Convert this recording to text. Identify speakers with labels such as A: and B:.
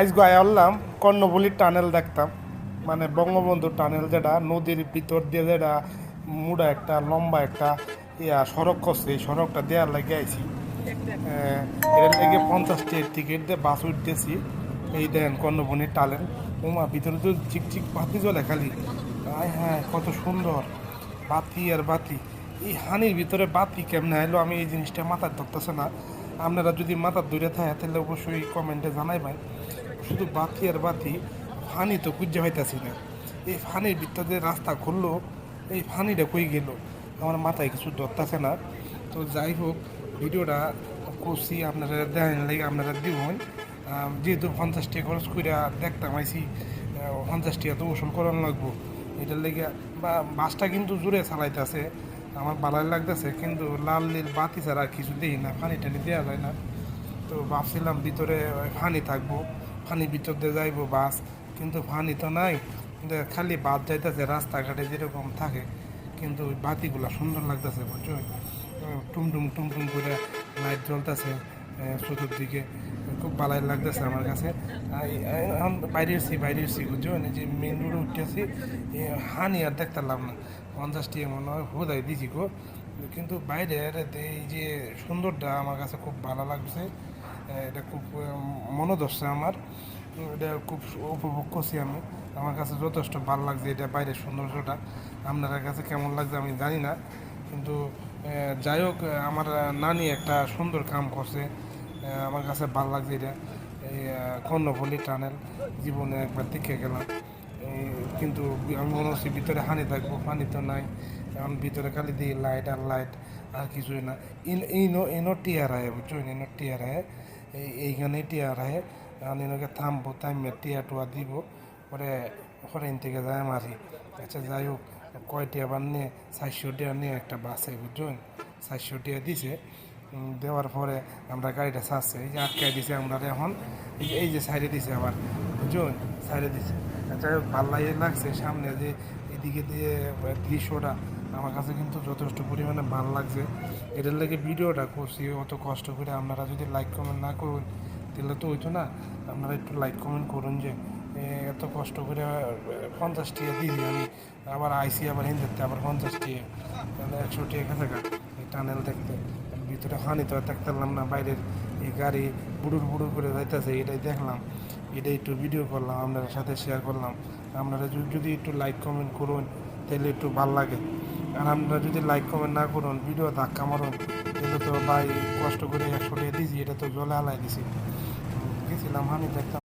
A: আজ গয়া হলাম কর্ণবলির টানেল দেখতাম। মানে বঙ্গবন্ধু টানেল যেটা, নদীর ভিতর দিয়ে যেটা, মুড়া একটা, লম্বা একটা, ইয়া সড়ক করছে, এই সড়কটা দেওয়ার লাগে আইছি। এর লেগে পঞ্চাশটি টিকিট দিয়ে বাস উঠতেছি। এই দেন কর্ণবনির টানেল। ওমা ভিতরে তো চিকচিক বাতি জ্বলে খালি। আয় হ্যাঁ কত সুন্দর। বাতি আর বাতি। এই হানির ভিতরে বাতি কেমনে এলো আমি এই জিনিসটা মাথায় ধরতেছে না। আপনারা যদি মাথার দূরে থাকে তাহলে অবশ্যই কমেন্টে জানাইবেন। শুধু বাতি আর বাতি, ফানি তো খুঁজে পাইতেছি না। এই ফানির ভিতরে রাস্তা খুললো, এই ফানিটা কই গেল? আমার মাথায় কিছু ধরতেছে না। তো যাই হোক, ভিডিওটা করছি, আপনারা দেখেন লাগে, আপনারা দিবেন। যেহেতু পঞ্চাশ টাকা খরচ করে দেখতাম আইসি পঞ্চাশ টাকা তো ওষুধ করানো লাগবো। এটার লেগে বা, বাসটা কিন্তু জোরে চালাইতেছে, আমার ভালোই লাগতেছে, কিন্তু লাল নীল বাতি ছাড়া কিছু দিই না, ফানি টানি দেওয়া যায় না। তো ভাবছিলাম ভিতরে ফানি থাকব। ফানির ভিতর দিয়ে যাইবো বাস, কিন্তু ফানি তো নাই। খালি বাদ যাইতেছে, রাস্তাঘাটে যেরকম থাকে, কিন্তু ওই বাতিগুলো সুন্দর লাগতেছে, বুঝছ? টুমটুম টুমটুম করে লাইট জ্বলতেছে চতুর্দিকে। খুব ভালোই লাগতেছে আমার কাছে। বাইরে এসছি বাইরে এসছি, বুঝছ? যে মেন রোডে উঠতেছি হানি আর দেখতাম না। পঞ্চাশটি মনে হয় হুদাই দিছি গো। কিন্তু বাইরের এই যে সুন্দরটা আমার কাছে খুব ভালো লাগছে। এটা খুব মনে ধরছে আমার। এটা খুব উপভোগ করছি আমি। আমার কাছে যথেষ্ট ভালো লাগছে এটা বাইরের সৌন্দর্যটা। আপনার কাছে কেমন লাগছে আমি জানি না। কিন্তু যাই হোক আমার নানি একটা সুন্দর কাম করছে। আমার কাছে ভালো লাগছে এটা। এই কর্ণফুলী টানেল। জীবনে একবার দেখে গেলাম। কিন্তু আমি মনে হচ্ছে ভিতরে হানি থাকব, পানি তো নাই। এখন ভিতরে খালি দিই লাইট আর লাইট আর কিছুই না। ইন, ইনো ইনো টিয়ার আয় বুঝছ? ইনো টিয়ার আয় এই এইখানে টিয়ার আয় এখন ইনোকে থামবো থামিয়ে টিয়া টুয়া দিব। পরে ইন থেকে যায় মারি আচ্ছা যাই হোক কয়টি আবার নিয়ে চারশো টিয়া নিয়ে, একটা বাসে বুঝছেন চারশো টিয়া দিছে। দেওয়ার পরে আমরা গাড়িটা ছাড়ছে এই যে আটকাই দিছে আমরা এখন। এই যে এই যে, সাইডে দিছে আবার বুঝছেন সাইডে দিছে। হোক, ভালো লাগে লাগছে, সামনে যে এদিকে দিয়ে দৃশ্যটা আমার কাছে কিন্তু যথেষ্ট পরিমাণে ভালো লাগছে। এটার লেগে ভিডিওটা করছি, অত কষ্ট করে আপনারা যদি লাইক কমেন্ট না করুন, তাহলে তো হইতো না। আপনারা একটু লাইক কমেন্ট করুন যে এত কষ্ট করে পঞ্চাশ টাকা দিয়েছি আমি, আবার আইসি, আবার হিন্দিতে, আবার পঞ্চাশ টাকা তাহলে একশো টাকা কাছাকাছি, এই টানেল দেখতে। ভিতরে হানি তো দেখতে পারলাম না, বাইরের এই গাড়ি বুড়ুর বুড়ুর করে যাইতেছে, এটাই দেখলাম। এটাই একটু ভিডিও করলাম, আপনাদের সাথে শেয়ার করলাম। আপনারা যদি- একটু লাইক কমেন্ট করুন, তাহলে একটু ভালো লাগে। আর আপনারা যদি লাইক কমেন্ট না করুন ভিডিও ধাক্কা মারুন, তাহলে তো ভাই কষ্ট করে একশো টাকা দিয়েছি, এটা তো জলে আলাই দিছি। গেছিলাম আমি দেখতাম